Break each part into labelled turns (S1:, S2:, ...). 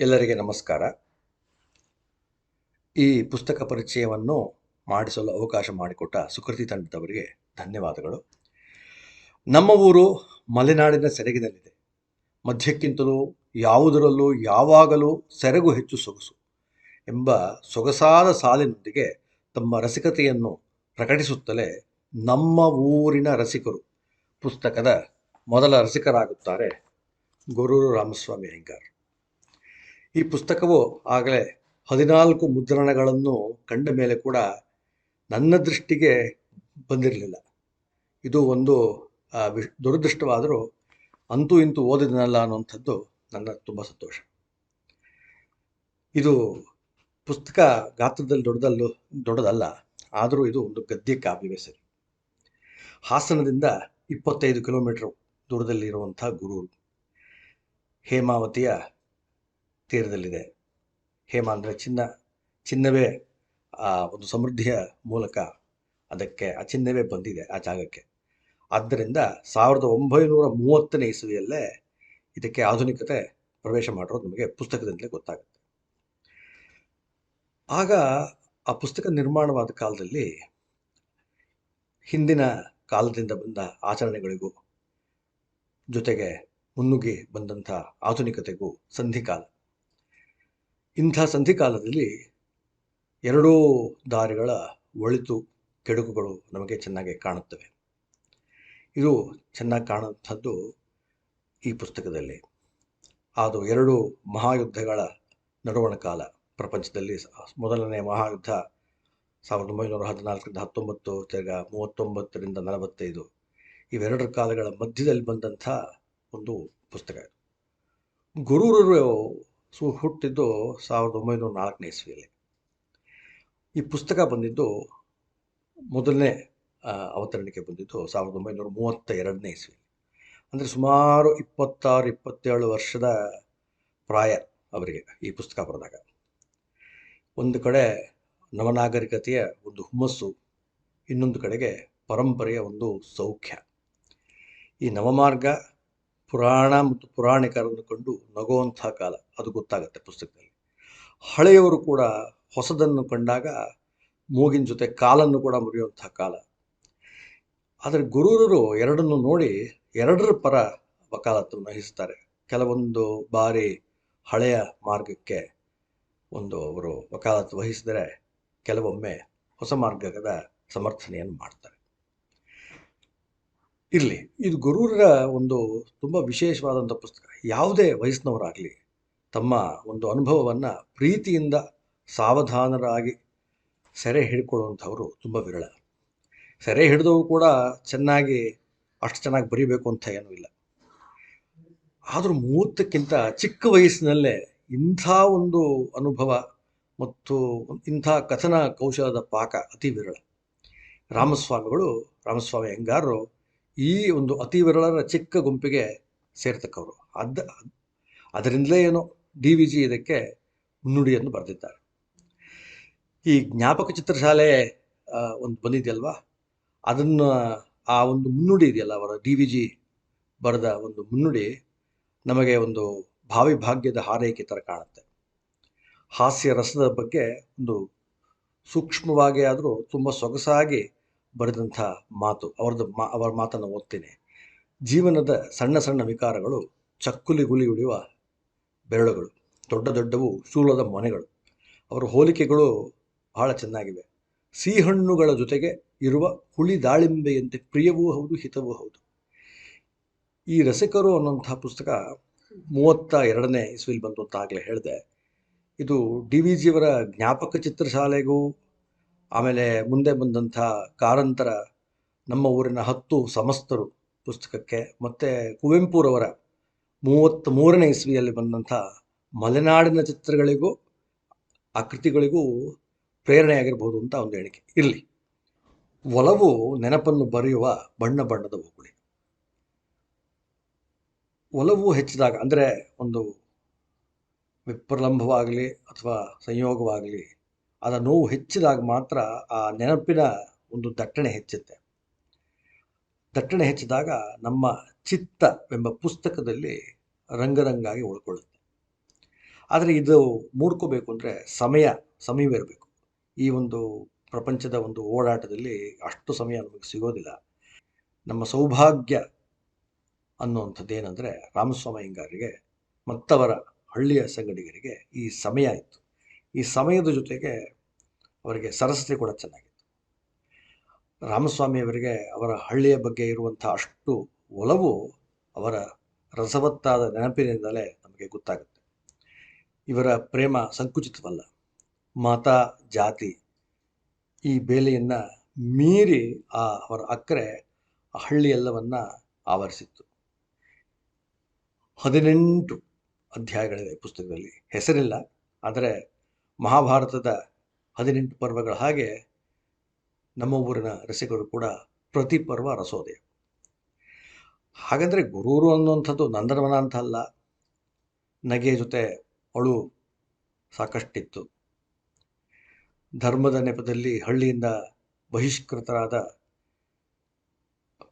S1: ಎಲ್ಲರಿಗೆ ನಮಸ್ಕಾರ. ಈ ಪುಸ್ತಕ ಪರಿಚಯವನ್ನು ಮಾಡಿಸಲು ಅವಕಾಶ ಮಾಡಿಕೊಟ್ಟ ಸುಕೃತಿ ತಂಡದವರಿಗೆ ಧನ್ಯವಾದಗಳು. ನಮ್ಮ ಊರು ಮಲೆನಾಡಿನ ಸೆರಗಿನಲ್ಲಿದೆ. ಮಧ್ಯಕ್ಕಿಂತಲೂ ಯಾವುದರಲ್ಲೂ ಯಾವಾಗಲೂ ಸೆರಗು ಹೆಚ್ಚು ಸೊಗಸು ಎಂಬ ಸೊಗಸಾದ ಸಾಲಿನೊಂದಿಗೆ ತಮ್ಮ ರಸಿಕತೆಯನ್ನು ಪ್ರಕಟಿಸುತ್ತಲೇ ನಮ್ಮ ಊರಿನ ರಸಿಕರು ಪುಸ್ತಕದ ಮೊದಲ ರಸಿಕರಾಗುತ್ತಾರೆ ಗುರೂರು ರಾಮಸ್ವಾಮಿ ಅಯ್ಯಂಗಾರ್. ಈ ಪುಸ್ತಕವು ಆಗಲೇ ಹದಿನಾಲ್ಕು ಮುದ್ರಣಗಳನ್ನು ಕಂಡ ಮೇಲೆ ಕೂಡ ನನ್ನ ದೃಷ್ಟಿಗೆ ಬಂದಿರಲಿಲ್ಲ. ಇದು ಒಂದು ದುರದೃಷ್ಟವಾದರೂ ಅಂತೂ ಇಂತೂ ಓದಿದನಲ್ಲ ಅನ್ನುವಂಥದ್ದು ನನ್ನ ತುಂಬ ಸಂತೋಷ. ಇದು ಪುಸ್ತಕ ಗಾತ್ರದಲ್ಲಿ ದೊಡ್ಡದಲ್ಲೂ, ದೊಡ್ಡದಲ್ಲ, ಆದರೂ ಇದು ಒಂದು ಗದ್ಯ ಕಾವ್ಯವೇ ಸರಿ. ಹಾಸನದಿಂದ ಇಪ್ಪತ್ತೈದು ಕಿಲೋಮೀಟರ್ ದೂರದಲ್ಲಿರುವಂಥ ಗುರು ಹೇಮಾವತಿಯ ತೀರದಲ್ಲಿದೆ. ಹೇಮ ಅಂದರೆ ಚಿನ್ನ, ಚಿನ್ನವೇ, ಆ, ಒಂದು ಸಮೃದ್ಧಿಯ ಮೂಲಕ ಅದಕ್ಕೆ ಆ ಚಿನ್ನವೇ ಬಂದಿದೆ ಆ ಜಾಗಕ್ಕೆ. ಆದ್ದರಿಂದ ಸಾವಿರದ ಒಂಬೈನೂರ ಮೂವತ್ತನೇ ಇಸವಿಯಲ್ಲೇ ಇದಕ್ಕೆ ಆಧುನಿಕತೆ ಪ್ರವೇಶ ಮಾಡಿರೋದು ನಮಗೆ ಪುಸ್ತಕದಿಂದಲೇ ಗೊತ್ತಾಗುತ್ತೆ. ಆಗ ಆ ಪುಸ್ತಕ ನಿರ್ಮಾಣವಾದ ಕಾಲದಲ್ಲಿ ಹಿಂದಿನ ಕಾಲದಿಂದ ಬಂದ ಆಚರಣೆಗಳಿಗೂ ಜೊತೆಗೆ ಮುನ್ನುಗ್ಗಿ ಬಂದಂಥ ಆಧುನಿಕತೆಗೂ ಸಂಧಿಕಾಲ ಇಂಥ ಸಂಧಿಕಾಲದಲ್ಲಿ ಎರಡೂ ದಾರಿಗಳ ಒಳಿತು ಕೆಡುಕುಗಳು ನಮಗೆ ಚೆನ್ನಾಗಿ ಕಾಣುತ್ತವೆ. ಇದು ಚೆನ್ನಾಗಿ ಕಾಣುವಂಥದ್ದು ಈ ಪುಸ್ತಕದಲ್ಲಿ. ಅದು ಎರಡು ಮಹಾಯುದ್ಧಗಳ ನಡುವಣ ಕಾಲ. ಪ್ರಪಂಚದಲ್ಲಿ ಮೊದಲನೇ ಮಹಾಯುದ್ಧ ಸಾವಿರದ ಒಂಬೈನೂರ ಹದಿನಾಲ್ಕರಿಂದ ಹತ್ತೊಂಬತ್ತು, ತಿರ್ಗ ಮೂವತ್ತೊಂಬತ್ತರಿಂದ ನಲವತ್ತೈದು. ಇವೆರಡರ ಕಾಲಗಳ ಮಧ್ಯದಲ್ಲಿ ಬಂದಂಥ ಒಂದು ಪುಸ್ತಕ. ಗುರುರು ಸು ಹುಟ್ಟಿದ್ದು ಸಾವಿರದ ಒಂಬೈನೂರ ನಾಲ್ಕನೇ ಇಸ್ವಿಯಲ್ಲಿ. ಈ ಪುಸ್ತಕ ಬಂದಿದ್ದು ಮೊದಲನೇ ಅವತರಣಿಕೆ ಬಂದಿದ್ದು ಸಾವಿರದ ಒಂಬೈನೂರ ಮೂವತ್ತ ಎರಡನೇ ಇಸ್ವಿ ಅಂದರೆ ಸುಮಾರು ಇಪ್ಪತ್ತಾರು, ಇಪ್ಪತ್ತೇಳು ವರ್ಷದ ಪ್ರಾಯ ಅವರಿಗೆ ಈ ಪುಸ್ತಕ ಬರೆದಾಗ. ಒಂದು ಕಡೆ ನವನಾಗರಿಕತೆಯ ಒಂದು ಹುಮ್ಮಸ್ಸು, ಇನ್ನೊಂದು ಕಡೆಗೆ ಪರಂಪರೆಯ ಒಂದು ಸೌಖ್ಯ. ಈ ನವಮಾರ್ಗ ಪುರಾಣ ಮತ್ತು ಪುರಾಣಿಕರನ್ನು ಕಂಡು ನಗುವಂಥ ಕಾಲ. ಅದು ಗೊತ್ತಾಗುತ್ತೆ ಪುಸ್ತಕದಲ್ಲಿ. ಹಳೆಯವರು ಕೂಡ ಹೊಸದನ್ನು ಕಂಡಾಗ ಮೂಗಿನ ಜೊತೆ ಕಾಲನ್ನು ಕೂಡ ಮುರಿಯುವಂಥ ಕಾಲ. ಆದರೆ ಗುರುರರು ಎರಡನ್ನು ನೋಡಿ ಎರಡರ ಪರ ವಕಾಲತ್ತನ್ನು ವಹಿಸ್ತಾರೆ. ಕೆಲವೊಂದು ಬಾರಿ ಹಳೆಯ ಮಾರ್ಗಕ್ಕೆ ಒಂದು ಅವರು ವಕಾಲತ್ತು ವಹಿಸಿದರೆ ಕೆಲವೊಮ್ಮೆ ಹೊಸ ಮಾರ್ಗದ ಸಮರ್ಥನೆಯನ್ನು ಮಾಡ್ತಾರೆ. ಇರಲಿ. ಇದು ಗುರುರ ಒಂದು ತುಂಬ ವಿಶೇಷವಾದಂಥ ಪುಸ್ತಕ. ಯಾವುದೇ ವಯಸ್ಸಿನವರಾಗಲಿ ತಮ್ಮ ಒಂದು ಅನುಭವವನ್ನು ಪ್ರೀತಿಯಿಂದ ಸಾವಧಾನರಾಗಿ ಸೆರೆ ಹಿಡ್ಕೊಳ್ಳುವಂಥವರು ತುಂಬ ವಿರಳ. ಸೆರೆ ಹಿಡಿದವರು ಕೂಡ ಚೆನ್ನಾಗಿ ಅಷ್ಟು ಚೆನ್ನಾಗಿ ಬರೀಬೇಕು ಅಂತ ಏನೂ ಇಲ್ಲ. ಆದರೂ ಮೂವತ್ತಕ್ಕಿಂತ ಚಿಕ್ಕ ವಯಸ್ಸಿನಲ್ಲೇ ಇಂಥ ಒಂದು ಅನುಭವ ಮತ್ತು ಇಂಥ ಕಥನ ಕೌಶಲದ ಪಾಕ ಅತಿ ವಿರಳ. ರಾಮಸ್ವಾಮಿಗಳು, ರಾಮಸ್ವಾಮಿ ಹೆಂಗಾರರು ಈ ಒಂದು ಅತಿ ವಿರಳರ ಚಿಕ್ಕ ಗುಂಪಿಗೆ ಸೇರ್ತಕ್ಕವರು. ಅದ ಅದರಿಂದಲೇ ಏನೋ ಡಿ ವಿ ಜಿ ಇದಕ್ಕೆ ಮುನ್ನುಡಿಯನ್ನು ಬರೆದಿದ್ದಾರೆ. ಈ ಜ್ಞಾಪಕ ಚಿತ್ರಶಾಲೆ ಒಂದು ಬಂದಿದೆಯಲ್ವಾ? ಅದನ್ನು ಆ ಒಂದು ಮುನ್ನುಡಿ ಇದೆಯಲ್ಲ, ಅವರ ಡಿ ವಿ ಜಿ ಬರೆದ ಒಂದು ಮುನ್ನುಡಿ ನಮಗೆ ಒಂದು ಭಾವಿ ಭಾಗ್ಯದ ಹಾರೈಕೆ ಥರ ಕಾಣುತ್ತೆ. ಹಾಸ್ಯ ರಸದ ಬಗ್ಗೆ ಒಂದು ಸೂಕ್ಷ್ಮವಾಗಿ ಆದರೂ ತುಂಬ ಸೊಗಸಾಗಿ ಬರೆದಂಥ ಮಾತು, ಅವ್ರದ್ದು ಮಾ, ಅವರ ಮಾತನ್ನು ಓದ್ತೀನಿ. ಜೀವನದ ಸಣ್ಣ ಸಣ್ಣ ವಿಕಾರಗಳು ಚಕ್ಕುಲಿ ಗುಲಿ ಉಳಿಯುವ ಬೆರಳುಗಳು, ದೊಡ್ಡ ದೊಡ್ಡವು ಶೂಲದ ಮೊನೆಗಳು. ಅವರ ಹೋಲಿಕೆಗಳು ಬಹಳ ಚೆನ್ನಾಗಿವೆ. ಸಿಹಣ್ಣುಗಳ ಜೊತೆಗೆ ಇರುವ ಹುಳಿ ದಾಳಿಂಬೆಯಂತೆ ಪ್ರಿಯವೂ ಹೌದು, ಹಿತವೂ ಹೌದು. ಈ ರಸಿಕರು ಅನ್ನುವಂಥ ಪುಸ್ತಕ ಮೂವತ್ತ ಎರಡನೇ ಇಸ್ವಿಲಿ ಬಂತು ಅಂತ ಆಗಲೇ ಹೇಳಿದೆ. ಇದು ಡಿ ವಿ ಜಿಯವರ ಜ್ಞಾಪಕ ಚಿತ್ರಶಾಲೆಗೂ ಆಮೇಲೆ ಮುಂದೆ ಬಂದಂಥ ಕಾರಂತರ ನಮ್ಮ ಊರಿನ ಹತ್ತು ಸಮಸ್ತರು ಪುಸ್ತಕಕ್ಕೆ ಮತ್ತು ಕುವೆಂಪುರವರ ಮೂವತ್ತ್ ಮೂರನೇ ಇಸ್ವಿಯಲ್ಲಿ ಬಂದಂಥ ಮಲೆನಾಡಿನ ಚಿತ್ರಗಳಿಗೂ, ಆ ಕೃತಿಗಳಿಗೂ ಪ್ರೇರಣೆಯಾಗಿರ್ಬೋದು ಅಂತ ಒಂದು ಹೇಳಿಕೆ. ಇರಲಿ. ಒಲವು ನೆನಪನ್ನು ಬರೆಯುವ ಬಣ್ಣ ಬಣ್ಣದ ಉಗುಳಿ ಒಲವು ಹೆಚ್ಚಿದಾಗ, ಅಂದರೆ ಒಂದು ವಿಪ್ರಲಂಭವಾಗಲಿ ಅಥವಾ ಸಂಯೋಗವಾಗಲಿ ಅದರ ನೋವು ಹೆಚ್ಚಿದಾಗ ಮಾತ್ರ ಆ ನೆನಪಿನ ಒಂದು ದಟ್ಟಣೆ ಹೆಚ್ಚುತ್ತೆ. ದಟ್ಟಣೆ ಹೆಚ್ಚಿದಾಗ ನಮ್ಮ ಚಿತ್ತ ಎಂಬ ಪುಸ್ತಕದಲ್ಲಿ ರಂಗರಂಗಾಗಿ ಉಳ್ಕೊಳ್ಳುತ್ತೆ. ಆದರೆ ಇದು ಮೂಡ್ಕೋಬೇಕು ಅಂದರೆ ಸಮಯ ಸಮಯವಿರಬೇಕು ಈ ಒಂದು ಪ್ರಪಂಚದ ಒಂದು ಓಡಾಟದಲ್ಲಿ ಅಷ್ಟು ಸಮಯ ನಮಗೆ ಸಿಗೋದಿಲ್ಲ. ನಮ್ಮ ಸೌಭಾಗ್ಯ ಅನ್ನುವಂಥದ್ದು ಏನಂದರೆ ರಾಮಸ್ವಾಮಿ ಹಿಂಗಾರಿಗೆ ಮತ್ತವರ ಹಳ್ಳಿಯ ಸಂಗಡಿಗರಿಗೆ ಈ ಸಮಯ ಇತ್ತು. ಈ ಸಮಯದ ಜೊತೆಗೆ ಅವರಿಗೆ ಸರಸ್ವತಿ ಕೂಡ ಚೆನ್ನಾಗಿತ್ತು. ರಾಮಸ್ವಾಮಿಯವರಿಗೆ ಅವರ ಹಳ್ಳಿಯ ಬಗ್ಗೆ ಇರುವಂಥ ಅಷ್ಟು ಒಲವು ಅವರ ರಸವತ್ತಾದ ನೆನಪಿನಿಂದಲೇ ನಮಗೆ ಗೊತ್ತಾಗುತ್ತೆ. ಇವರ ಪ್ರೇಮ ಸಂಕುಚಿತವಲ್ಲ. ಮತ, ಜಾತಿ ಈ ಬೇಲೆಯನ್ನು ಮೀರಿ ಆ ಅವರ ಅಕ್ಕರೆ ಆ ಹಳ್ಳಿಯೆಲ್ಲವನ್ನ ಆವರಿಸಿತ್ತು. ಹದಿನೆಂಟು ಅಧ್ಯಾಯಗಳಿವೆ ಪುಸ್ತಕದಲ್ಲಿ. ಹೆಸರಿಲ್ಲ, ಆದರೆ ಮಹಾಭಾರತದ ಹದಿನೆಂಟು ಪರ್ವಗಳ ಹಾಗೆ ನಮ್ಮ ಊರಿನ ರಸಿಕರು ಕೂಡ ಪ್ರತಿ ಪರ್ವ ರಸೋದೆ ಹಾಗಂದರೆ ಗುರೂರು ಅನ್ನುವಂಥದ್ದು ನಂದನವನ ಅಂತ ಅಲ್ಲ. ನಗೆ ಜೊತೆ ಅಳು ಸಾಕಷ್ಟಿತ್ತು. ಧರ್ಮದ ನೆಪದಲ್ಲಿ ಹಳ್ಳಿಯಿಂದ ಬಹಿಷ್ಕೃತರಾದ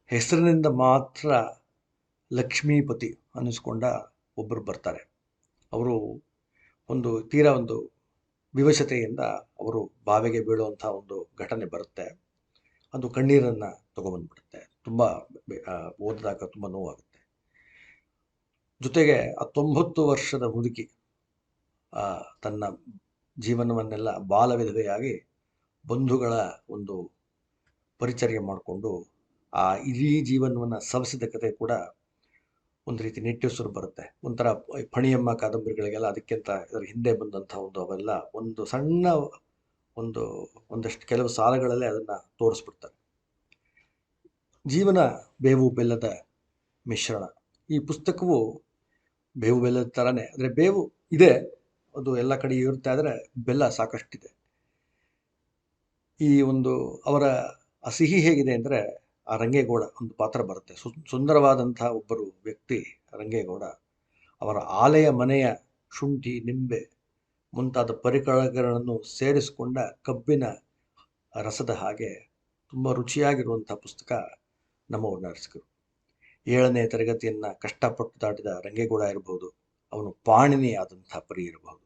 S1: ಹೆಸರಿನಿಂದ ಮಾತ್ರ ಲಕ್ಷ್ಮೀಪತಿ ಅನ್ನಿಸ್ಕೊಂಡ ಒಬ್ಬರು ಬರ್ತಾರೆ. ಅವರು ಒಂದು ತೀರಾ ಒಂದು ವಿವಶತೆಯಿಂದ ಅವರು ಬಾವಿಗೆ ಬೀಳುವಂಥ ಒಂದು ಘಟನೆ ಬರುತ್ತೆ. ಅದು ಕಣ್ಣೀರನ್ನು ತಗೊಂಡ್ಬಂದ್ಬಿಡುತ್ತೆ ತುಂಬ ಓದಿದಾಗ ತುಂಬ ನೋವಾಗುತ್ತೆ. ಜೊತೆಗೆ ಹತ್ತೊಂಬತ್ತು ತೊಂಬತ್ತು ವರ್ಷದ ಮುದುಕಿ ತನ್ನ ಜೀವನವನ್ನೆಲ್ಲ ಬಾಲ ವಿಧವೆಯಾಗಿ ಬಂಧುಗಳ ಒಂದು ಪರಿಚರ್ಯ ಮಾಡಿಕೊಂಡು, ಆ ಇಡೀ ಜೀವನವನ್ನು ಸವಸಿದ ಕಥೆ ಕೂಡ ಒಂದು ರೀತಿ ನಿಟ್ಟುಸಿರು ಬರುತ್ತೆ. ಒಂಥರ ಫಣಿಯಮ್ಮ ಕಾದಂಬರಿಗಳಿಗೆಲ್ಲ ಅದಕ್ಕಿಂತ ಇದರ ಹಿಂದೆ ಬಂದಂಥ ಒಂದು ಅವೆಲ್ಲ ಒಂದು ಸಣ್ಣ ಒಂದು, ಒಂದಷ್ಟು ಕೆಲವು ಸಾಲಗಳಲ್ಲೇ ಅದನ್ನು ತೋರಿಸ್ಬಿಡ್ತಾರೆ. ಜೀವನ ಬೇವು ಬೆಲ್ಲದ ಮಿಶ್ರಣ. ಈ ಪುಸ್ತಕವು ಬೇವು ಬೆಲ್ಲದ ಥರನೇ ಅಂದರೆ ಬೇವು ಇದೆ, ಅದು ಎಲ್ಲ ಕಡೆ ಇರುತ್ತೆ, ಆದರೆ ಬೆಲ್ಲ ಸಾಕಷ್ಟಿದೆ. ಈ ಒಂದು ಅವರ ಅಸಿಹಿ ಸಿಹಿ ಹೇಗಿದೆ ಅಂದರೆ ಆ ರಂಗೇಗೌಡ ಒಂದು ಪಾತ್ರ ಬರುತ್ತೆ. ಸು, ಸುಂದರವಾದಂಥ ಒಬ್ಬರು ವ್ಯಕ್ತಿ ರಂಗೇಗೌಡ. ಅವರ ಆಲೆಯ ಮನೆಯ ಶುಂಠಿ, ನಿಂಬೆ ಮುಂತಾದ ಪರಿಕರಗಳನ್ನು ಸೇರಿಸಿಕೊಂಡ ಕಬ್ಬಿನ ರಸದ ಹಾಗೆ ತುಂಬ ರುಚಿಯಾಗಿರುವಂಥ ಪುಸ್ತಕ ನಮ್ಮ ನರಸಿಕರು ಏಳನೇ ತರಗತಿಯನ್ನು ಕಷ್ಟಪಟ್ಟು ದಾಟಿದ ರಂಗೇಗೌಡ ಇರಬಹುದು ಅವನು ಪಾಣಿನಿಯಾದಂಥ ಪರಿ ಇರಬಹುದು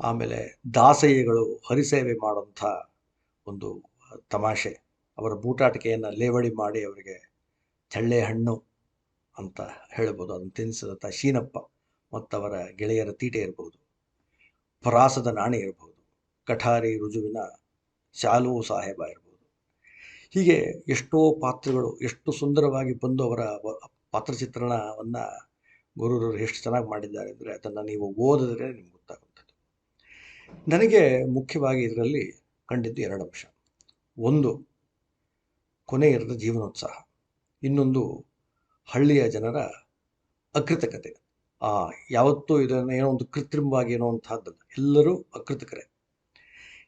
S1: ಆಮೇಲೆ ದಾಸಯ್ಯಗಳು ಹರಿಸೇವೆ ಮಾಡುವಂಥ ಒಂದು ತಮಾಷೆ. ಅವರ ಬೂಟಾಟಿಕೆಯನ್ನು ಲೇವಡಿ ಮಾಡಿ ಅವರಿಗೆ ಚಳ್ಳೆ ಹಣ್ಣು ಅಂತ ಹೇಳ್ಬೋದು. ಅದನ್ನು ತಿನ್ನಿಸಿದಂಥ ಶೀನಪ್ಪ ಮತ್ತವರ ಗೆಳೆಯರ ತೀಟೆ ಇರಬಹುದು ಪರಾಸದ ನಾಣೆ ಇರಬಹುದು ಕಠಾರಿ ರುಜುವಿನ ಶಾಲು ಸಾಹೇಬ ಇರಬಹುದು ಹೀಗೆ ಎಷ್ಟೋ ಪಾತ್ರಗಳು ಎಷ್ಟು ಸುಂದರವಾಗಿ ಬಂದು ಅವರ ಪಾತ್ರಚಿತ್ರಣವನ್ನು ಗುರುರು ಎಷ್ಟು ಚೆನ್ನಾಗಿ ಮಾಡಿದ್ದಾರೆ ಅಂದರೆ ಅದನ್ನು ನೀವು ಓದಿದ್ರೆ ನಿಮ್ಗೆ ಗೊತ್ತಾಗುತ್ತದೆ ನನಗೆ ಮುಖ್ಯವಾಗಿ ಇದರಲ್ಲಿ ಕಂಡಿದ್ದು ಎರಡು ಅಂಶ. ಒಂದು ಕೊನೆ ಇರದ ಜೀವನೋತ್ಸಾಹ. ಇನ್ನೊಂದು ಹಳ್ಳಿಯ ಜನರ ಅಕೃತಕತೆ. ಆ, ಯಾವತ್ತೂ ಇದನ್ನು ಏನೋ ಒಂದು ಕೃತ್ರಿಮವಾಗಿ ಏನೋ ಅಂತಹದ್ದಲ್ಲ ಎಲ್ಲರೂ ಅಕೃತಕರೇ.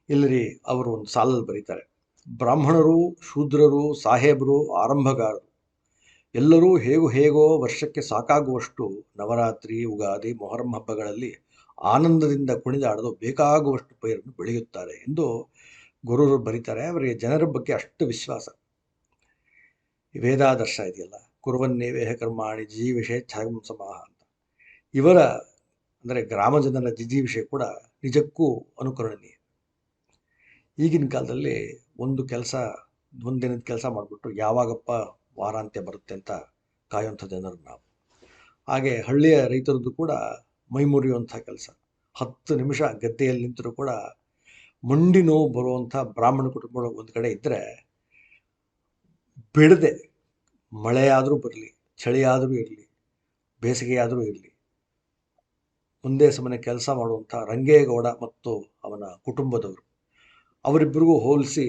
S1: ಇಲ್ಲರಿ ಅವರು ಒಂದು ಸಾಲಲ್ಲಿ ಬರೀತಾರೆ. ಬ್ರಾಹ್ಮಣರು, ಶೂದ್ರರು, ಸಾಹೇಬರು, ಆರಂಭಗಾರರು, ಎಲ್ಲರೂ ಹೇಗೋ ಹೇಗೋ ವರ್ಷಕ್ಕೆ ಸಾಕಾಗುವಷ್ಟು ನವರಾತ್ರಿ, ಉಗಾದಿ, ಮೊಹರಂ ಹಬ್ಬಗಳಲ್ಲಿ ಆನಂದದಿಂದ ಕುಣಿದಾಡಲು ಬೇಕಾಗುವಷ್ಟು ಪೈರನ್ನು ಬೆಳೆಯುತ್ತಾರೆ ಎಂದು ಗುರುರು ಬರೀತಾರೆ. ಅವರಿಗೆ ಜನರ ಬಗ್ಗೆ ಅಷ್ಟು ವಿಶ್ವಾಸ. ವೇದಾದರ್ಶ ಇದೆಯಲ್ಲ? ಕುರುವನ್ನೇವೇಹ ಕರ್ಮಾಣಿ ವಿಷಯ ಛಾಗಂ ಸಮಾಹ ಅಂತ. ಇವರ ಅಂದರೆ ಗ್ರಾಮ ಜನರ ವಿಷಯ ಕೂಡ ನಿಜಕ್ಕೂ ಅನುಕರಣೀಯ. ಈಗಿನ ಕಾಲದಲ್ಲಿ ಒಂದು ಕೆಲಸ, ಒಂದಿನದ ಕೆಲಸ ಮಾಡಿಬಿಟ್ಟು ಯಾವಾಗಪ್ಪ ವಾರಾಂತ್ಯ ಬರುತ್ತೆ ಅಂತ ಕಾಯುವಂಥ ಜನರು ನಾವು. ಹಾಗೆ ಹಳ್ಳಿಯ ರೈತರದ್ದು ಕೂಡ ಮೈ ಮುರಿಯುವಂಥ ಕೆಲಸ. ಹತ್ತು ನಿಮಿಷ ಗದ್ದೆಯಲ್ಲಿ ನಿಂತರೂ ಕೂಡ ಮಂಡಿ ನೋವು ಬರುವಂಥ ಬ್ರಾಹ್ಮಣ ಕುಟುಂಬಗಳು ಒಂದು ಕಡೆ ಇದ್ದರೆ ಬಿಡದೆ ಮಳೆಯಾದರೂ ಬರಲಿ, ಚಳಿಯಾದರೂ ಇರಲಿ, ಬೇಸಿಗೆಯಾದರೂ ಇರಲಿ, ಒಂದೇ ಸಮನೆ ಕೆಲಸ ಮಾಡುವಂಥ ರಂಗೇಗೌಡ ಮತ್ತು ಅವನ ಕುಟುಂಬದವರು ಅವರಿಬ್ಬರಿಗೂ ಹೋಲಿಸಿ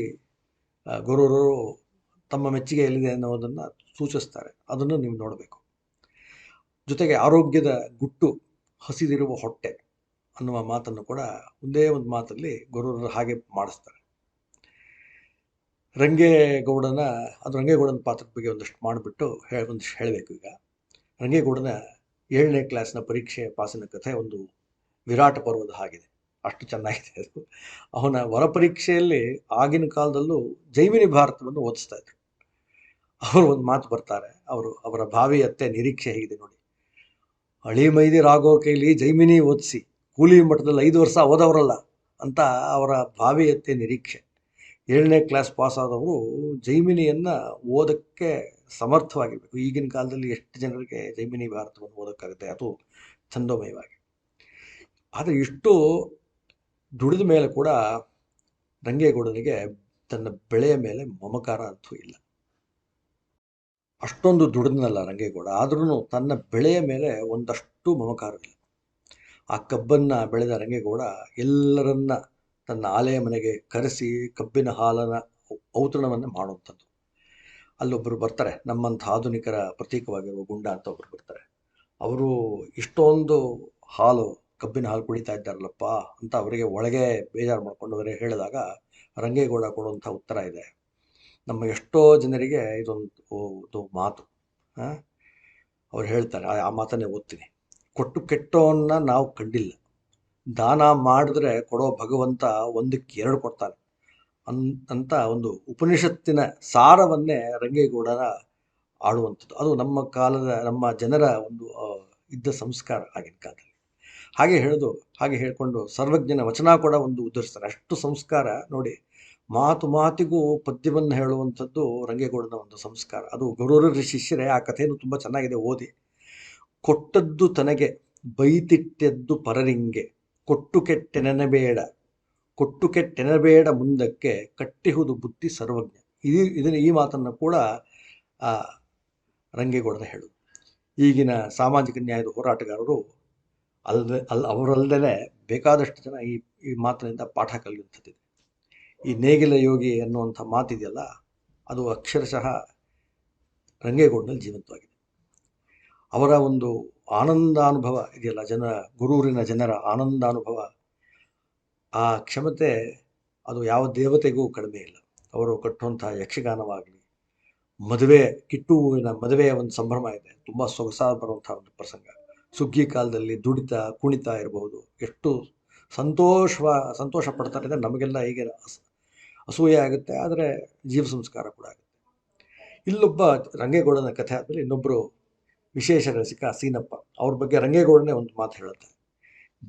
S1: ಗುರುವರು ತಮ್ಮ ಮೆಚ್ಚುಗೆ ಎಲ್ಲಿದೆ ಅನ್ನೋದನ್ನು ಸೂಚಿಸ್ತಾರೆ. ಅದನ್ನು ನೀವು ನೋಡಬೇಕು. ಜೊತೆಗೆ ಆರೋಗ್ಯದ ಗುಟ್ಟು ಹಸಿದಿರುವ ಹೊಟ್ಟೆ ಅನ್ನುವ ಮಾತನ್ನು ಕೂಡ ಒಂದೇ ಒಂದು ಮಾತಲ್ಲಿ ಗುರುವರು ಹಾಗೆ ಮಾಡಿಸ್ತಾರೆ. ರಂಗೇಗೌಡನ, ಅದು ರಂಗೇಗೌಡನ ಪಾತ್ರದ ಬಗ್ಗೆ ಒಂದಷ್ಟು ಮಾಡಿಬಿಟ್ಟು ಹೇಳಿ ಒಂದಿಷ್ಟು ಹೇಳಬೇಕು ಈಗ. ರಂಗೇಗೌಡನ ಏಳನೇ ಕ್ಲಾಸ್ನ ಪರೀಕ್ಷೆ ಪಾಸಿನ ಕಥೆ ಒಂದು ವಿರಾಟ ಪರ್ವದ ಹಾಗಿದೆ ಅಷ್ಟು ಚೆನ್ನಾಗಿದೆ ಅದು. ಅವನ ವರಪರೀಕ್ಷೆಯಲ್ಲಿ ಪರೀಕ್ಷೆಯಲ್ಲಿ ಆಗಿನ ಕಾಲದಲ್ಲೂ ಜೈಮಿನಿ ಭಾರತವನ್ನು ಓದಿಸ್ತಾ ಇದ್ರು. ಅವರು ಒಂದು ಮಾತು ಬರ್ತಾರೆ. ಅವರು, ಅವರ ಭಾವಿ ಅತ್ತೆ ನಿರೀಕ್ಷೆ ಹೇಗಿದೆ ನೋಡಿ. ಹಳಿ ಮೈದಿ ರಾಘೋ ಕೈಲಿ ಜೈಮಿನಿ ಓದಿಸಿ, ಕೂಲಿ ಮಠದಲ್ಲಿ ಐದು ವರ್ಷ ಓದವರಲ್ಲ ಅಂತ ಅವರ ಭಾವಿಯತ್ತೆ ನಿರೀಕ್ಷೆ. ಏಳನೇ ಕ್ಲಾಸ್ ಪಾಸ್ ಆದವರು ಜೈಮಿನಿಯನ್ನು ಓದಕ್ಕೆ ಸಮರ್ಥವಾಗಿರಬೇಕು. ಈಗಿನ ಕಾಲದಲ್ಲಿ ಎಷ್ಟು ಜನರಿಗೆ ಜೈಮಿನಿ ಭಾರತವನ್ನು ಓದೋಕ್ಕಾಗುತ್ತೆ ಅದು ಛಂದೋಮಯವಾಗಿ ಆದರೆ ಇಷ್ಟು ದುಡಿದ ಮೇಲೆ ಕೂಡ ರಂಗೇಗೌಡನಿಗೆ ತನ್ನ ಬೆಳೆಯ ಮೇಲೆ ಮಮಕಾರ ಅಂತೂ ಇಲ್ಲ. ಅಷ್ಟೊಂದು ದುಡಿದನಲ್ಲ ರಂಗೇಗೌಡ ಆದ್ರೂ ತನ್ನ ಬೆಳೆಯ ಮೇಲೆ ಒಂದಷ್ಟು ಮಮಕಾರವಿಲ್ಲ ಆ ಕಬ್ಬನ್ನು ಬೆಳೆದ ರಂಗೇಗೌಡ ಎಲ್ಲರನ್ನ ತನ್ನ ಆಲೆಯ ಮನೆಗೆ ಕರೆಸಿ ಕಬ್ಬಿನ ಹಾಲನ ಔತಣವನ್ನು ಮಾಡುವಂಥದ್ದು. ಅಲ್ಲೊಬ್ಬರು ಬರ್ತಾರೆ, ನಮ್ಮಂಥ ಆಧುನಿಕರ ಪ್ರತೀಕವಾಗಿರುವ ಗುಂಡ ಅಂತ ಒಬ್ಬರು ಬರ್ತಾರೆ. ಅವರು ಇಷ್ಟೊಂದು ಹಾಲು, ಕಬ್ಬಿನ ಹಾಲು ಕುಡಿತಾ ಇದ್ದಾರಲ್ಲಪ್ಪ ಅಂತ ಅವರಿಗೆ ಒಳಗೆ ಬೇಜಾರು ಮಾಡಿಕೊಂಡು ಅವರೇ ಹೇಳಿದಾಗ ರಂಗೇಗೌಡ ಕೊಡುವಂಥ ಉತ್ತರ ಇದೆ. ನಮ್ಮ ಎಷ್ಟೋ ಜನರಿಗೆ ಇದೊಂದು ಮಾತು. ಅವ್ರು ಹೇಳ್ತಾರೆ, ಆ ಮಾತನ್ನೇ ಓದ್ತೀನಿ. ಕೊಟ್ಟು ಕೆಟ್ಟವನ್ನ ನಾವು ಕಂಡಿಲ್ಲ. ದಾನ ಮಾಡಿದ್ರೆ ಕೊಡೋ ಭಗವಂತ ಒಂದಕ್ಕೆ ಎರಡು ಕೊಡ್ತಾನೆ. ಅನ್, ಅಂತ ಒಂದು ಉಪನಿಷತ್ತಿನ ಸಾರವನ್ನೇ ರಂಗೇಗೌಡರ ಆಡುವಂಥದ್ದು ಅದು ನಮ್ಮ ಕಾಲದ, ನಮ್ಮ ಜನರ ಒಂದು ಇದ್ದ ಸಂಸ್ಕಾರ ಆಗಿನ ಕಾಲದಲ್ಲಿ. ಹಾಗೆ ಹೇಳಿದು, ಹಾಗೆ ಹೇಳಿಕೊಂಡು ಸರ್ವಜ್ಞನ ವಚನ ಕೂಡ ಒಂದು ಉದ್ಧರಿಸ್ತಾರೆ. ಅಷ್ಟು ಸಂಸ್ಕಾರ ನೋಡಿ, ಮಾತು ಮಾತಿಗೂ ಪದ್ಯವನ್ನು ಹೇಳುವಂಥದ್ದು ರಂಗೇಗೌಡನ ಒಂದು ಸಂಸ್ಕಾರ. ಅದು ಗೌರವರ ಶಿಷ್ಯರೇ ಆ ಕಥೆಯನ್ನು ತುಂಬ ಚೆನ್ನಾಗಿದೆ ಓದಿ. ಕೊಟ್ಟದ್ದು ತನಗೆ, ಬೈತಿಟ್ಟದ್ದು ಪರರಿಂಗೆ. ಕೊಟ್ಟು ಕೆಟ್ಟೆನಬೇಡ ಕೊಟ್ಟು ಕೆಟ್ಟೆನಬೇಡ ಮುಂದಕ್ಕೆ ಕಟ್ಟಿಹುದು ಬುದ್ಧಿ ಸರ್ವಜ್ಞ. ಇದು ಇದನ್ನು ಈ ಮಾತನ್ನು ಕೂಡ ಆ, ರಂಗೇಗೌಡನ ಹೇಳು ಈಗಿನ ಸಾಮಾಜಿಕ ನ್ಯಾಯದ ಹೋರಾಟಗಾರರು ಅಲ್ಲದೆ ಅಲ್ಲ ಅವರಲ್ಲದೆ ಬೇಕಾದಷ್ಟು ಜನ ಈ ಈ ಮಾತಿನಿಂದ ಪಾಠ ಕಲಿಯುವಂಥದ್ದಿದೆ. ಈ ನೇಗಿಲ ಯೋಗಿ ಅನ್ನುವಂಥ ಮಾತಿದೆಯಲ್ಲ ಅದು ಅಕ್ಷರಶಃ ರಂಗೇಗೌಡನಲ್ಲಿ ಜೀವಂತವಾಗಿದೆ. ಅವರ ಒಂದು ಆನಂದಾನುಭವ, ಇದೆಯಲ್ಲ, ಜನ, ಗುರೂರಿನ ಜನರ ಆನಂದಾನುಭವ. ಆ ಕ್ಷಮತೆ ಅದು ಯಾವ ದೇವತೆಗೂ ಕಡಿಮೆ ಇಲ್ಲ. ಅವರು ಕಟ್ಟುವಂಥ ಯಕ್ಷಗಾನವಾಗಲಿ, ಮದುವೆ ಕಿಟ್ಟುವಿನ ಮದುವೆಯ ಒಂದು ಸಂಭ್ರಮ ಇದೆ. ತುಂಬ ಸೊಗಸಾದ ಬರುವಂಥ ಒಂದು ಪ್ರಸಂಗ. ಸುಗ್ಗಿ ಕಾಲದಲ್ಲಿ ದುಡಿತ, ಕುಣಿತ ಇರಬಹುದು. ಎಷ್ಟು ಸಂತೋಷವ, ಸಂತೋಷ ಪಡ್ತಾರೆ ಅಂದರೆ ನಮಗೆಲ್ಲ ಹೀಗೆ ಅಸ್- ಅಸೂಯೆ ಆಗುತ್ತೆ. ಆದರೆ ಜೀವ ಸಂಸ್ಕಾರ ಕೂಡ ಆಗುತ್ತೆ. ಇಲ್ಲೊಬ್ಬ ರಂಗೇಗೌಡನ ಕಥೆ ಆದಮೇಲೆ ಇನ್ನೊಬ್ಬರು ವಿಶೇಷ ರಸಿಕ ಸೀನಪ್ಪ ಅವ್ರ ಬಗ್ಗೆ ರಂಗೇಗೌಡನೇ ಒಂದು ಮಾತು ಹೇಳುತ್ತೆ.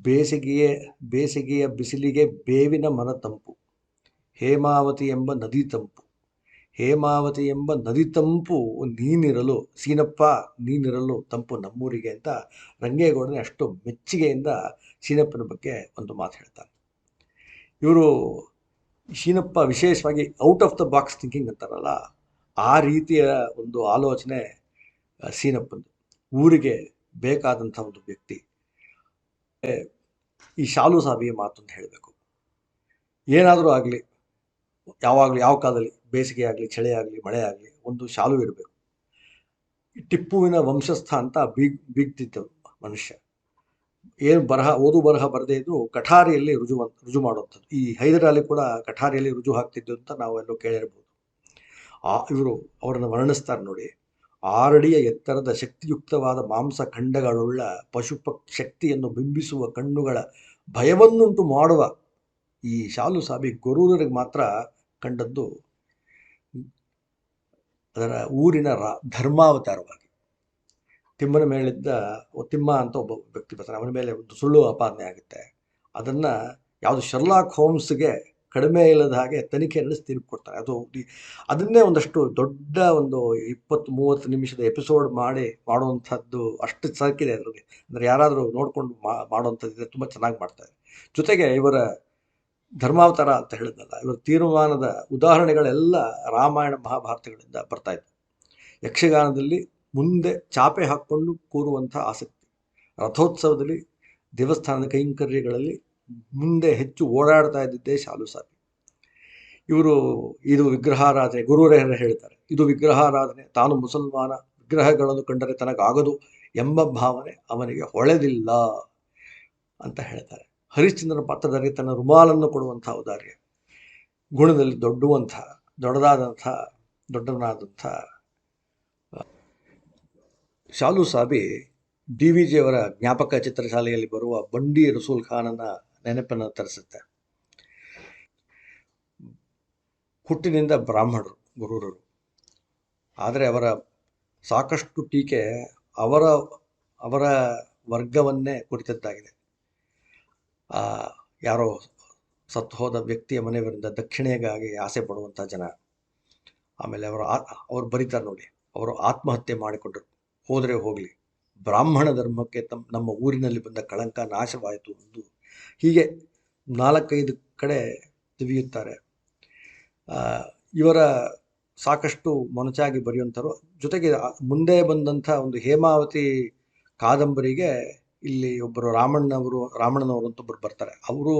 S1: ಬೇಸಿಗೆಯ ಬೇಸಿಗೆಯ ಬಿಸಿಲಿಗೆ ಬೇವಿನ ಮನ ತಂಪು, ಹೇಮಾವತಿ ಎಂಬ ನದಿ ತಂಪು, ಹೇಮಾವತಿ ಎಂಬ ನದಿ ತಂಪು ನೀನಿರಲು, ಸೀನಪ್ಪ ನೀನಿರಲು ತಂಪು ನಮ್ಮೂರಿಗೆ ಅಂತ ರಂಗೇಗೌಡನೇ ಅಷ್ಟು ಮೆಚ್ಚುಗೆಯಿಂದ ಸೀನಪ್ಪನ ಬಗ್ಗೆ ಒಂದು ಮಾತು ಹೇಳ್ತಾರೆ ಇವರು ಸೀನಪ್ಪ ವಿಶೇಷವಾಗಿ out of the box thinking ಅಂತಾರಲ್ಲ, ಆ ರೀತಿಯ ಒಂದು ಆಲೋಚನೆ ಸೀನಪ್ಪಂದು. ಊರಿಗೆ ಬೇಕಾದಂಥ ಒಂದು ವ್ಯಕ್ತಿ ಈ ಶಾಲು ಸಾಬಿಯ ಮಾತನ್ನು ಹೇಳಬೇಕು. ಏನಾದರೂ ಆಗಲಿ, ಯಾವಾಗಲೂ ಯಾವ ಕಾಲದಲ್ಲಿ ಬೇಸಿಗೆ ಆಗಲಿ, ಚಳಿ ಆಗಲಿ, ಮಳೆ ಆಗಲಿ ಒಂದು ಶಾಲು ಇರಬೇಕು ಟಿಪ್ಪುವಿನ ವಂಶಸ್ಥ ಅಂತ ಬೀಗ್ ಬೀಗ್ತಿದ್ದ ಮನುಷ್ಯ. ಏನು ಬರಹ, ಓದು ಬರಹ ಬರದೇ ಇದ್ರು ಕಠಾರಿಯಲ್ಲಿ ರುಜು ರುಜು ಮಾಡುವಂಥದ್ದು. ಈ ಹೈದರಾಲಿ ಕೂಡ ಕಠಾರಿಯಲ್ಲಿ ರುಜು ಹಾಕ್ತಿದ್ದು ಅಂತ ನಾವೆಲ್ಲೋ ಕೇಳಿರ್ಬೋದು. ಆ, ಇವರು ಅವರನ್ನು ವರ್ಣಿಸ್ತಾರೆ ನೋಡಿ. ಆರಡಿಯ ಎತ್ತರದ ಶಕ್ತಿಯುಕ್ತವಾದ ಮಾಂಸ ಖಂಡಗಳುಳ್ಳ ಪಶುಪ ಶಕ್ತಿಯನ್ನು ಬಿಂಬಿಸುವ ಕಣ್ಣುಗಳ ಭಯವನ್ನುಂಟು ಮಾಡುವ ಈ ಶಾಲು ಸಾಬಿ ಗೊರೂರರಿಗೆ ಮಾತ್ರ ಕಂಡದ್ದು ಅದರ ಊರಿನ ರಾ ಧರ್ಮಾವತಾರವಾಗಿ. ತಿಮ್ಮನ ಮೇಲಿದ್ದ ತಿಮ್ಮ ಅಂತ ಒಬ್ಬ ವ್ಯಕ್ತಿ ಬರ್ತಾನೆ. ಅವನ ಮೇಲೆ ಒಂದು ಸುಳ್ಳು ಅಪಾದನೆ ಆಗುತ್ತೆ. ಅದನ್ನು ಯಾವುದು ಶರ್ಲಾಕ್ ಹೋಮ್ಸ್ಗೆ ಕಡಿಮೆ ಇಲ್ಲದ ಹಾಗೆ ತನಿಖೆ ನಡೆಸಿ ತೀರ್ಪು ಕೊಡ್ತಾರೆ. ಅದು ಅದನ್ನೇ ಒಂದಷ್ಟು ದೊಡ್ಡ ಒಂದು ಇಪ್ಪತ್ತು ಮೂವತ್ತು ನಿಮಿಷದ ಎಪಿಸೋಡ್ ಮಾಡಿ ಮಾಡುವಂಥದ್ದು ಅಷ್ಟು ಸಾಕಿದೆ ಅದರಲ್ಲಿ. ಅಂದರೆ ಯಾರಾದರೂ ನೋಡಿಕೊಂಡು ಮಾ ಮಾಡುವಂಥದ್ದಿದೆ ತುಂಬ ಚೆನ್ನಾಗಿ ಮಾಡ್ತಾರೆ ಜೊತೆಗೆ ಇವರ ಧರ್ಮಾವತಾರ ಅಂತ ಹೇಳಿದ್ನಲ್ಲ, ಇವರ ತೀರ್ಮಾನದ ಉದಾಹರಣೆಗಳೆಲ್ಲ ರಾಮಾಯಣ ಮಹಾಭಾರತಗಳಿಂದ ಬರ್ತಾ ಇದೆ ಯಕ್ಷಗಾನದಲ್ಲಿ ಮುಂದೆ ಚಾಪೆ ಹಾಕ್ಕೊಂಡು ಕೂರುವಂಥ ಆಸಕ್ತಿ. ರಥೋತ್ಸವದಲ್ಲಿ ದೇವಸ್ಥಾನದ ಕೈಂಕರ್ಯಗಳಲ್ಲಿ ಮುಂದೆ ಹೆಚ್ಚು ಓಡಾಡ್ತಾ ಇದ್ದಿದ್ದೇ ಶಾಲು ಸಾಬಿ. ಇವರು, ಇದು ವಿಗ್ರಹಾರಾಧನೆ ಗುರುರೇ ಹೇಳ್ತಾರೆ, ಇದು ವಿಗ್ರಹಾರಾಧನೆ, ತಾನು ಮುಸಲ್ಮಾನ, ವಿಗ್ರಹಗಳನ್ನು ಕಂಡರೆ ತನಗಾಗದು ಎಂಬ ಭಾವನೆ ಅವನಿಗೆ ಹೊಳೆದಿಲ್ಲ ಅಂತ ಹೇಳ್ತಾರೆ. ಹರಿಶ್ಚಂದ್ರನ ಪಾತ್ರದಲ್ಲಿ ತನ್ನ ರುಮಾಲನ್ನು ಕೊಡುವಂಥ ಔದಾರ್ಯ ಗುಣದಲ್ಲಿ ದೊಡ್ಡುವಂಥ, ದೊಡ್ಡದಾದಂಥ ದೊಡ್ಡವನಾದಂಥ ಶಾಲು ಸಾಬಿ ಡಿ ವಿ ಜಿಯವರ ಜ್ಞಾಪಕ ಚಿತ್ರಶಾಲೆಯಲ್ಲಿ ಬರುವ ಬಂಡಿ ರಸೂಲ್ ಖಾನನ ನೆನಪನ್ನು ತರಿಸುತ್ತೆ. ಹುಟ್ಟಿನಿಂದ ಬ್ರಾಹ್ಮಣರು, ಗುರುರರು. ಆದರೆ ಅವರ ಸಾಕಷ್ಟು ಟೀಕೆ ಅವರ ಅವರ ವರ್ಗವನ್ನೇ ಕುರಿತದ್ದಾಗಿದೆ. ಯಾರೋ ಸತ್ತು ಹೋದ ವ್ಯಕ್ತಿಯ ಮನೆಯವರಿಂದ ದಕ್ಷಿಣೆಗಾಗಿ ಆಸೆ ಪಡುವಂಥ ಜನ. ಆಮೇಲೆ ಅವರು ಅವ್ರು ಬರೀತಾರೆ ನೋಡಿ, ಅವರು ಆತ್ಮಹತ್ಯೆ ಮಾಡಿಕೊಂಡರು. ಹೋದರೆ ಹೋಗಲಿ. ಬ್ರಾಹ್ಮಣ ಧರ್ಮಕ್ಕೆ ತಮ್ಮ ನಮ್ಮ ಊರಿನಲ್ಲಿ ಬಂದ ಕಳಂಕ ನಾಶವಾಯಿತು ಎಂದು ಹೀಗೆ ನಾಲ್ಕೈದು ಕಡೆ ತಿವಿಯುತ್ತಾರೆ. ಇವರ ಸಾಕಷ್ಟು ಮೊನಚಾಗಿ ಬರೆಯುವಂಥವ್ರು. ಜೊತೆಗೆ ಮುಂದೆ ಬಂದಂಥ ಒಂದು ಹೇಮಾವತಿ ಕಾದಂಬರಿಗೆ ಇಲ್ಲಿ ಒಬ್ಬರು ರಾಮಣ್ಣವರು ರಾಮಣ್ಣನವರು ಅಂತ ಒಬ್ಬರು ಬರ್ತಾರೆ. ಅವರು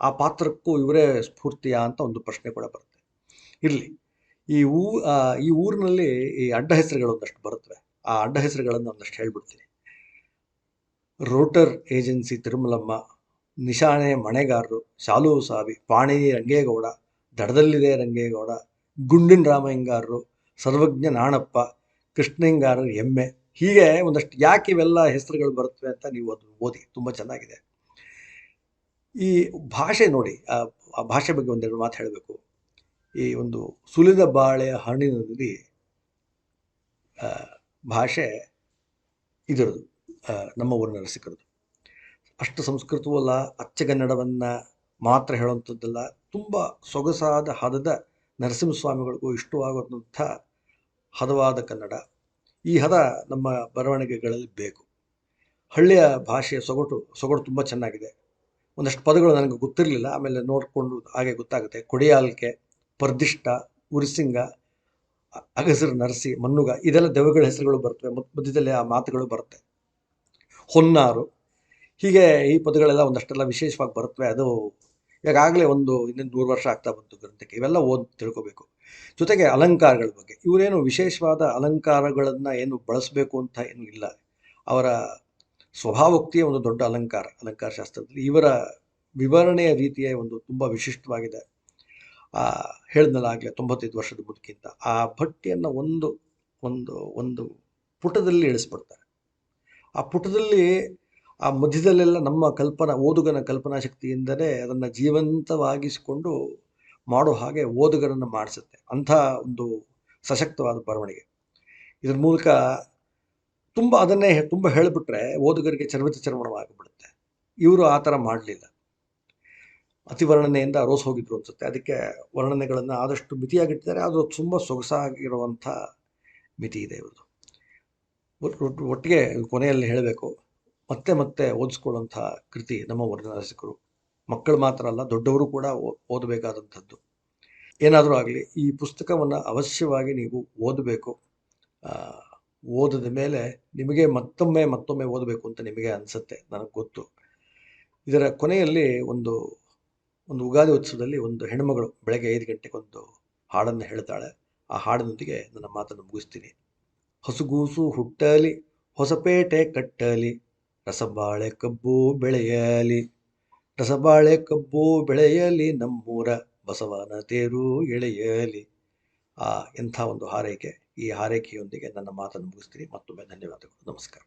S1: ಆ ಪಾತ್ರಕ್ಕೂ ಇವರೇ ಸ್ಫೂರ್ತಿಯ ಅಂತ ಒಂದು ಪ್ರಶ್ನೆ ಕೂಡ ಬರುತ್ತೆ. ಇರಲಿ, ಈ ಊ ಈ ಊರಿನಲ್ಲಿ ಈ ಅಡ್ಡ ಹೆಸರುಗಳು ಒಂದಷ್ಟು ಬರುತ್ತವೆ. ಆ ಅಡ್ಡ ಹೆಸರುಗಳನ್ನು ಒಂದಷ್ಟು ಹೇಳ್ಬಿಡ್ತೀನಿ. ರೋಟರ್ ಏಜೆನ್ಸಿ ತಿರುಮಲಮ್ಮ ನಿಶಾನೆ ಮಣೆಗಾರರು ಶಾಲು ಸಾವಿ ಪಾಣಿ ರಂಗೇಗೌಡ, ದಡದಲ್ಲಿದೆ ರಂಗೇಗೌಡ, ಗುಂಡಿನ ರಾಮಯ್ಯಂಗಾರರು, ಸರ್ವಜ್ಞ ನಾಣಪ್ಪ, ಕೃಷ್ಣಯ್ಯಂಗಾರರು ಎಮ್ಮೆ. ಹೀಗೆ ಒಂದಷ್ಟು ಯಾಕೆ ಇವೆಲ್ಲ ಹೆಸರುಗಳು ಬರುತ್ತವೆ ಅಂತ ನೀವು ಅದು ಓದಿ, ತುಂಬ ಚೆನ್ನಾಗಿದೆ. ಈ ಭಾಷೆ ನೋಡಿ, ಆ ಭಾಷೆ ಬಗ್ಗೆ ಒಂದೆರಡು ಮಾತು ಹೇಳಬೇಕು. ಈ ಒಂದು ಸುಲಿದ ಬಾಳೆಯ ಹಣ್ಣಿನಲ್ಲಿ ಭಾಷೆ ಇದರದು ನಮ್ಮ ಊರಿನ ರಸಿಕರದು ಅಷ್ಟು ಸಂಸ್ಕೃತವೂ ಅಲ್ಲ ಅಚ್ಚಗನ್ನಡವನ್ನು ಮಾತ್ರ ಹೇಳುವಂಥದ್ದಲ್ಲ. ತುಂಬ ಸೊಗಸಾದ ಹದದ ನರಸಿಂಹಸ್ವಾಮಿಗಳಿಗೂ ಇಷ್ಟವಾಗುವಂಥ ಹದವಾದ ಕನ್ನಡ. ಈ ಹದ ನಮ್ಮ ಬರವಣಿಗೆಗಳಲ್ಲಿ ಬೇಕು. ಹಳ್ಳಿಯ ಭಾಷೆಯ ಸೊಗಟು ಸೊಗಟು ತುಂಬ ಚೆನ್ನಾಗಿದೆ. ಒಂದಷ್ಟು ಪದಗಳು ನನಗೆ ಗೊತ್ತಿರಲಿಲ್ಲ, ಆಮೇಲೆ ನೋಡಿಕೊಂಡು ಹಾಗೆ ಗೊತ್ತಾಗುತ್ತೆ. ಕೊಡಿಯಾಲ್ಕೆ, ಪರ್ದಿಷ್ಟ, ಉರಿಸಿಂಗ, ಅಗಸರು ನರಸಿ, ಮನ್ನುಗ, ಇದೆಲ್ಲ ದೆವ್ವಗಳ ಹೆಸರುಗಳು ಬರ್ತವೆ. ಮಧ್ಯದಲ್ಲಿ ಆ ಮಾತುಗಳು ಬರುತ್ತೆ. ಹೊನ್ನಾರು ಹೀಗೆ ಈ ಪದಗಳೆಲ್ಲ ಒಂದಷ್ಟೆಲ್ಲ ವಿಶೇಷವಾಗಿ ಬರುತ್ತವೆ. ಅದು ಈಗಾಗಲೇ ಒಂದು ಇನ್ನೊಂದು ನೂರು ವರ್ಷ ಆಗ್ತಾ ಬಂತು ಗ್ರಂಥಕ್ಕೆ. ಇವೆಲ್ಲ ಓದಿ ತಿಳ್ಕೋಬೇಕು. ಜೊತೆಗೆ ಅಲಂಕಾರಗಳ ಬಗ್ಗೆ. ಇವರೇನು ವಿಶೇಷವಾದ ಅಲಂಕಾರಗಳನ್ನು ಏನು ಬಳಸಬೇಕು ಅಂತ ಏನು ಇಲ್ಲ. ಅವರ ಸ್ವಭಾವೋಕ್ತಿಯೇ ಒಂದು ದೊಡ್ಡ ಅಲಂಕಾರ. ಅಲಂಕಾರ ಶಾಸ್ತ್ರದಲ್ಲಿ ಇವರ ವಿವರಣೆಯ ರೀತಿಯ ಒಂದು ತುಂಬ ವಿಶಿಷ್ಟವಾಗಿದೆ. ಆ, ಹೇಳಿದ್ನಲ್ಲ ಆಗಲೇ ತೊಂಬತ್ತೈದು ವರ್ಷದ ಮುದುಕಿಂತ ಆ ಭಟ್ಟಿಯನ್ನು ಒಂದು ಒಂದು ಒಂದು ಪುಟದಲ್ಲಿ ಇಳಿಸ್ಬಿಡ್ತಾರೆ. ಆ ಪುಟದಲ್ಲಿ ಆ ಮಧ್ಯದಲ್ಲೆಲ್ಲ ನಮ್ಮ ಕಲ್ಪನಾ, ಓದುಗನ ಕಲ್ಪನಾ ಶಕ್ತಿಯಿಂದಲೇ ಅದನ್ನು ಜೀವಂತವಾಗಿಸಿಕೊಂಡು ಮಾಡೋ ಹಾಗೆ ಓದುಗರನ್ನು ಮಾಡಿಸುತ್ತೆ. ಅಂಥ ಒಂದು ಸಶಕ್ತವಾದ ಬರವಣಿಗೆ. ಇದ್ರ ಮೂಲಕ ತುಂಬ ಅದನ್ನೇ ತುಂಬ ಹೇಳಿಬಿಟ್ರೆ ಓದುಗರಿಗೆ ಚರ್ವಿತ ಚರ್ಮಣವಾಗಿಬಿಡುತ್ತೆ. ಇವರು ಆ ಥರ ಮಾಡಲಿಲ್ಲ. ಅತಿ ವರ್ಣನೆಯಿಂದ ರೋಸ್ ಹೋಗಿದ್ರು ಅನ್ಸುತ್ತೆ. ಅದಕ್ಕೆ ವರ್ಣನೆಗಳನ್ನು ಆದಷ್ಟು ಮಿತಿಯಾಗಿಟ್ಟಿದ್ದಾರೆ. ಅದು ತುಂಬ ಸೊಗಸಾಗಿರುವಂಥ ಮಿತಿ ಇದೆ ಇವ್ರದ್ದು. ಒಟ್- ಒಟ್- ಒಟ್ಟಿಗೆ ಕೊನೆಯಲ್ಲಿ ಹೇಳಬೇಕು. ಮತ್ತೆ ಮತ್ತೆ ಓದಿಸ್ಕೊಳ್ಳುವಂಥ ಕೃತಿ ನಮ್ಮ ವರ್ಣ ರಸಿಕರು. ಮಕ್ಕಳು ಮಾತ್ರ ಅಲ್ಲ, ದೊಡ್ಡವರು ಕೂಡ ಓದಬೇಕಾದಂಥದ್ದು. ಏನಾದರೂ ಆಗಲಿ, ಈ ಪುಸ್ತಕವನ್ನು ಅವಶ್ಯವಾಗಿ ನೀವು ಓದಬೇಕು. ಓದಿದ ಮೇಲೆ ನಿಮಗೆ ಮತ್ತೊಮ್ಮೆ ಮತ್ತೊಮ್ಮೆ ಓದಬೇಕು ಅಂತ ನಿಮಗೆ ಅನಿಸುತ್ತೆ, ನನಗೆ ಗೊತ್ತು. ಇದರ ಕೊನೆಯಲ್ಲಿ ಒಂದು ಒಂದು ಉಗಾದಿ ಉತ್ಸವದಲ್ಲಿ ಒಂದು ಹೆಣ್ಮಗಳು ಬೆಳಗ್ಗೆ ಐದು ಗಂಟೆಗೆ ಒಂದು ಹಾಡನ್ನು ಹೇಳ್ತಾಳೆ. ಆ ಹಾಡಿನೊಂದಿಗೆ ನನ್ನ ಮಾತನ್ನು ಮುಗಿಸ್ತೀನಿ. ಹೊಸಗೂಸು ಹುಟ್ಟಲಿ, ಹೊಸಪೇಟೆ ಕಟ್ಟಲಿ ರಸಬಾಳೆ ಕಬ್ಬು ಬೆಳೆಯಲಿ, ರಸಬಾಳೆ ಕಬ್ಬು ಬೆಳೆಯಲಿ, ನಮ್ಮೂರ ಬಸವನ ತೇರು ಎಳೆಯಲಿ. ಆ ಎಂಥ ಒಂದು ಹಾರೈಕೆ, ಈ ಹಾರೈಕೆಯೊಂದಿಗೆ ನನ್ನ ಮಾತನ್ನು ಮುಗಿಸ್ತೀನಿ. ಮತ್ತೊಮ್ಮೆ ಧನ್ಯವಾದಗಳು. ನಮಸ್ಕಾರ.